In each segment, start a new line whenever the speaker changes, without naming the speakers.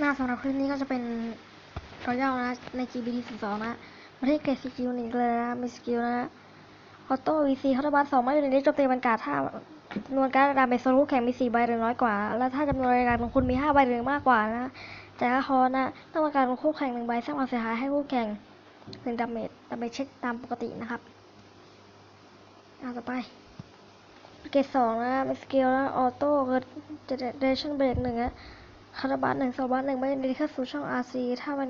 หน้าสำหรับคลิปนี้ก็จะเป็นรอยย่านะใน GBT 12นะประเทศเกรดสกิลหนึ่งเลยนะมีสกิลนะออโต้วีซีคาร์บัสสองไม่อยู่ในนี้โจมตีบรรกาศถ้าจำนวนการดาเมจโซลูแข่งมีสี่ใบหรือน้อยกว่า แล้วถ้าจำนวนรายการของคุณมีห้าใบหรือมากกว่านะแต่ละคอนะต้องการของคู่แข่งหนึ่งใบสร้างความเสียหายให้คู่แข่งหนึ่งดาเมจดาเมจเช็คตามปกตินะครับเอาต่อไปเกรดสองนะเป็นสกิลนะออโต้เกิดเจเนเรชั่นเบรกหนึ่งนะ คาร์บัสหนึ่งโซบัสหนึ่งไม่ได้เข้าสู่ช่อง RC ถ้ามัน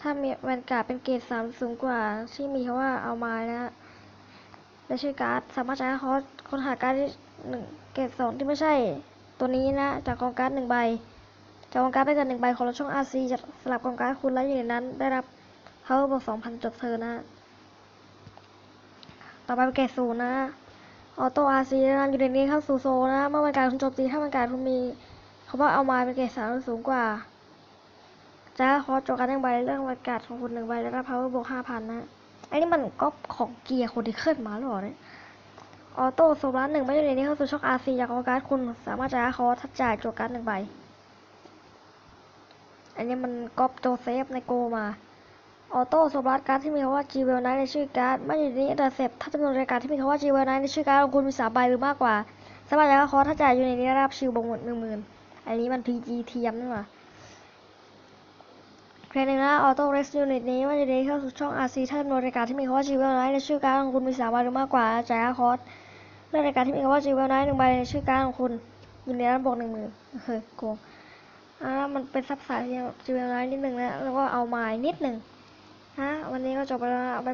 ถ้ามีแวนการ์ดเป็นเกรดสามสูงกว่าที่มีคำว่าเอามานะและชื่อการ์ดสามารถใช้คอร์สค้นหาการ์ดที่หนึ่งเกรดสองที่ไม่ใช่ตัวนี้นะ จากกองการ์ดหนึ่งใบ จากกองการ์ดได้เกินหนึ่งใบของช่อง RC จะสลับกองการ์ดคุณและอยู่ในนั้น ได้รับ power บวกสองพันจดเธอนะ ต่อไปเป็นเกรดศูนย์นะออโต้อาร์ซีนะอยู่ในนี้เข้าสู่โซนะเมื่อบรรยากาศคุณโจมตีถ้าบรรยากาศคุณมี เขาว่าเอามาเป็นเกรดสามสูงกว่าจะขอโจกันหนึ่งใบเรื่องบรรยากาศของคุณหนึ่งใบแล้วรับ power บวกห้าพันนะไอ้นี่มันก็ของเกียร์คนที่เคลื่อนมาหรอเนี่ยออโต้โซลาร์หนึ่งไม่อยู่ในนี้เข้าสู่ช่องอาร์ซีจากกองการ์ดคุณสามารถจะขอทัดจ่ายโจการ์หนึ่งใบอันนี้มันก๊อปโจเซฟในโกมาออโต้โซบลัสการ์ดที่มีคำว่า G w e l l Knight ในชื่อการ์ดไม่อยู่ในนี้แต่เสพถ้าจำนวนรายการที่มีคำว่า G w e l l Knight ในชื่อการ์ดของคุณมีสามใบหรือมากกว่าสามารถจะคอถ้าจ่ายอยู่ในนี้รับชิลบงหมดหนึ่งหมื่น อันนี้มัน PG เทียมนี่หว่าเพลงหนึ่งนะออโต้เรสยูนิตนี้ว่าจะได้เข้าสู่ช่อง RC ถ้าจำนวนรายการที่มีคำว่า G w e l l Knight ในชื่อการของคุณมีสามใบหรือมากกว่าจ่ายคอร์สเลือกรายการที่มีคำว่า G w e l l Knight หนึ่งใบในชื่อการของคุณยู่ในนั้นบวกหนึ่งหมื่นเฮ้ยโกงอ่ามันเป็นซับสายที่ G w e l l Knight นิดหนึ่งนะแล้วก็เอาไม้นิดหนึ่งฮะวันนี้ก็จบไปแล้วนะบ๊ายบาย